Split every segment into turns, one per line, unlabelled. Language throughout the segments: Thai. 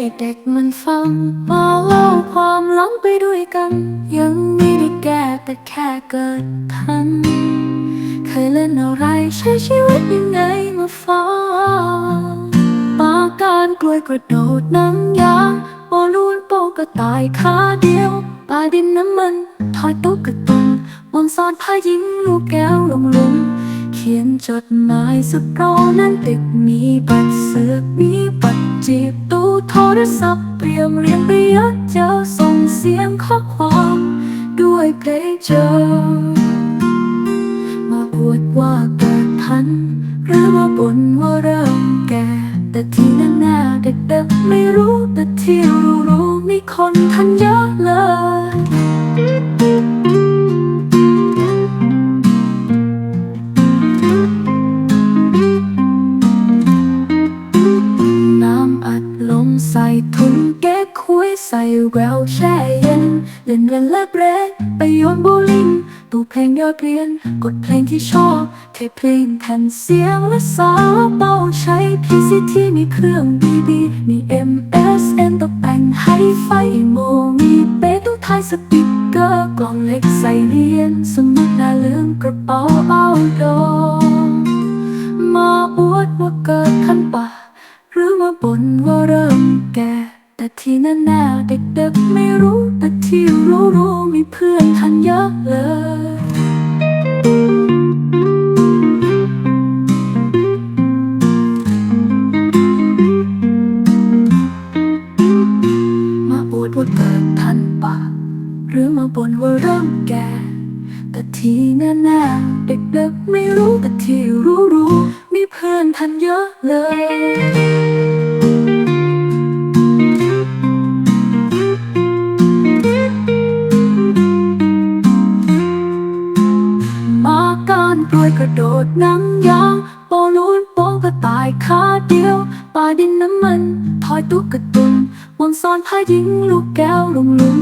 เด็กมันฟังมาเล่าความหลังไปด้วยกัน ยังไม่ได้แก้แต่แค่เกิดทัน เคยเล่นอะไรใช้ชีวิตยังไงมาฟังปาการกล้วยกระโดดน้ำยางบอลูนโปกระตายขาเดียวปลาดินน้ำมันทอยตุ๊กตุนมอนซอนพายิงลูกแก้วลงลุมเขียนจดหมายสุดโปรนั้นติดมีบัตรเสือกมีบั จีบตู้โทรศัพท์เตรียมเรียงไปเยอะเจอส่งเสียงข้อความด้วยเพลงเจอมาอวดว่าเกิดทัน หรือมาบ่นว่าเริ่มแก่ แต่ที่แน่ๆเด็กๆไม่รู้แต่ที่รู้ๆมีคนทันเยอะเลย ใส่ถุงเก๊กคุยใส่แววแช่เย็นเล่นเล่นและเบรกไปโยนบว์ลิ่งตูเพลงยอดเรียน กดเพลงที่ชอบเทเพลงแผ่นเสียงและสาวเบาใช้ PCT มีเครื่อง BB มี MSN ตกแต่งให้ไฟโมมีเป๊ะตู้ท้ายสติกเกอร์กล่องเล็กใส่เรียน สมุดหน้าลืมกระเป๋าเอาดองมาอวดว่าเกิดทันป่ะหรือมาบ่นว่าเริ่ ที่แน่ๆเด็กๆไม่รู้ แต่ที่รู้ๆมีเพื่อนทันเยอะเลยมาอวดว่าเกิดทันป่ะหรือมาบ่นว่าเริ่มแก่แต่ที่แน่ๆเด็กๆไม่รู้แต่ที่รู้ๆมีเพื่อนทันเยอะเลย การกลวยกระโดดนังยางโปลูนโปกระต่ายขาเดียวป่าดินน้ำมันทอยตุ๊กตุนมนต์ซ้อนพายิงลูกแก้วลงลุม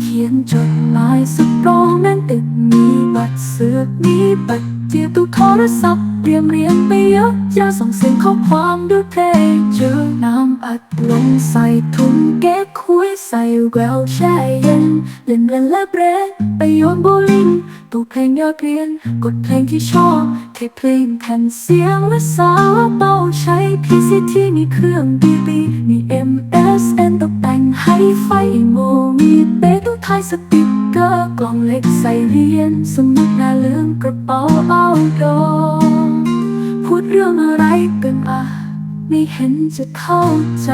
เขียนจดหมายสุดโปรนั้นติดมีบัตรเสือกมีบัตร เจียตู้โทรศัพท์เตรียมเรียงไปเยอะอย่าส่งเสียงข้อความด้วยเพลงเจอน้ำอัดลมใส่ถุงเก๊กคุยใส่แววแช่เย็นเล่นเล่นและเบรไปโยนโบว์ลิ่งตู้เพลงยอดเรียน กดเพลงที่ชอบเทเพลงแผ่นเสียงและสาวเบาใช้ PCT มีเครื่อง BB มี MSN ตกแต่งให้ไฟโมมีเปตู้ท้ายสติก เกอร์กล่องเล็กใส่เรียน สมุดหน้าลืมกระเป๋าเอาดองพูดเรื่องอะไรกันอะไม่เห็นจะเข้าใจ